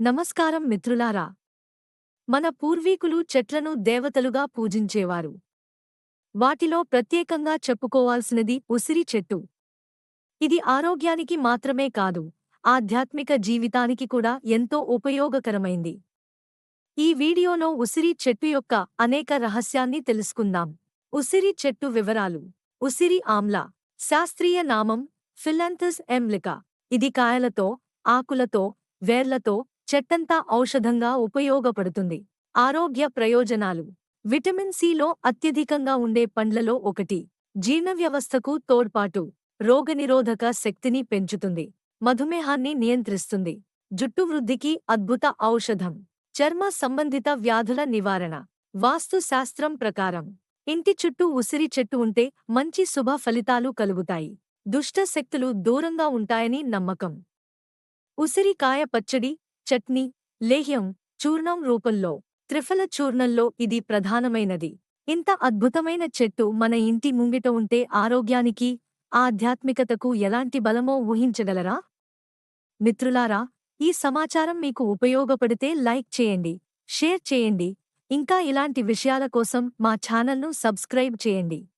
నమస్కారం మిత్రులారా. మన పూర్వీకులు చెట్లను దేవతలుగా పూజించేవారు. వాటిలో ప్రత్యేకంగా చెప్పుకోవాల్సినది ఉసిరి చెట్టు. ఇది ఆరోగ్యానికి మాత్రమే కాదు ఆధ్యాత్మిక జీవితానికి కూడా ఎంతో ఉపయోగకరమైంది. ఈ వీడియోలో ఉసిరి చెట్టు యొక్క అనేక రహస్యాన్ని తెలుసుకుందాం. ఉసిరి చెట్టు వివరాలు. ఉసిరి ఆమ్ల. శాస్త్రీయ నామం ఫిలంథస్ ఎంలికా ఇది కాయలతో ఆకులతో వేర్లతో చెట్టంతా ఔషధంగా ఉపయోగపడుతుంది. ఆరోగ్య ప్రయోజనాలు. విటమిన్ సిలో అత్యధికంగా ఉండే పండ్లలో ఒకటి. జీర్ణవ్యవస్థకు తోడ్పాటు. రోగనిరోధక శక్తిని పెంచుతుంది. మధుమేహాన్ని నియంత్రిస్తుంది. జుట్టు వృద్ధికి అద్భుత ఔషధం. చర్మ సంబంధిత వ్యాధుల నివారణ. వాస్తుశాస్త్రం ప్రకారం. ఇంటి చుట్టూ ఉసిరి చెట్టు ఉంటే మంచి శుభ ఫలితాలు కలుగుతాయి. దుష్ట శక్తులు దూరంగా ఉంటాయని నమ్మకం. ఉసిరికాయ పచ్చడి చట్నీ లేహ్యం చూర్ణం రూపంలో త్రిఫల చూర్ణంలో ఇది ప్రధానమైనది. ఇంత అద్భుతమైన చెట్టు మన ఇంటి ముంగిట ఉంటే ఆరోగ్యానికి ఆధ్యాత్మికతకు ఎలాంటి బలమో ఊహించగలరా? మిత్రులారా ఈ సమాచారం మీకు ఉపయోగపడితే లైక్ చేయండి షేర్ చేయండి. ఇంకా ఇలాంటి విషయాల కోసం మా ఛానల్ను సబ్స్క్రైబ్ చేయండి.